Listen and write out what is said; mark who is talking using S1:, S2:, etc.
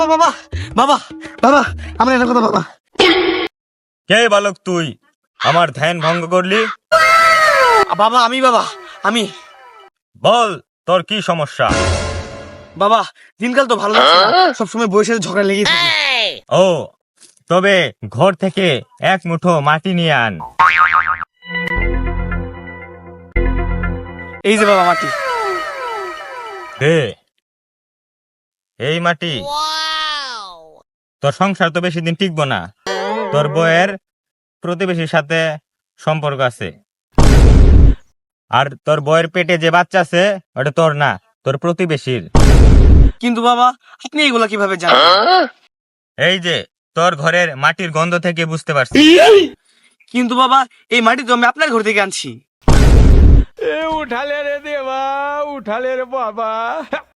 S1: বাবা বাবা বাবা আমার একটা কথা বাবা
S2: কে বালক তুই? আমার ধ্যান ভঙ্গ করলি?
S1: বাবা আমি বাবা আমি।
S2: বল তোর কি সমস্যা?
S1: বাবা দিনকাল তো ভালো না। সবসময় সাথে ঝগড়া থাকে।
S2: ও তবে ঘর থেকে এক মুঠো মাটি নিয়ে আন।
S1: এই যে বাবা মাটি।
S2: দে। এই মাটি। তোর সংসার তো বেশি দিন টিকবো না। তোর বউয়ের প্রতিবেশীর সাথে সম্পর্ক আছে। আর তোর বউয়ের পেটে যে বাচ্চা আছে ওটা তোর না তোর প্রতিবেশীর।
S1: কিন্তু বাবা আপনি এগুলা কীভাবে জানেন?
S2: এই যে তোর ঘরের মাটির গন্ধ থেকে বুঝতে পারছি।
S1: কিন্তু বাবা এই মাটি তো আমি আপনার ঘর থেকে আনছি।
S3: এ উঠালে রে দেবা উঠালে রে বাবা।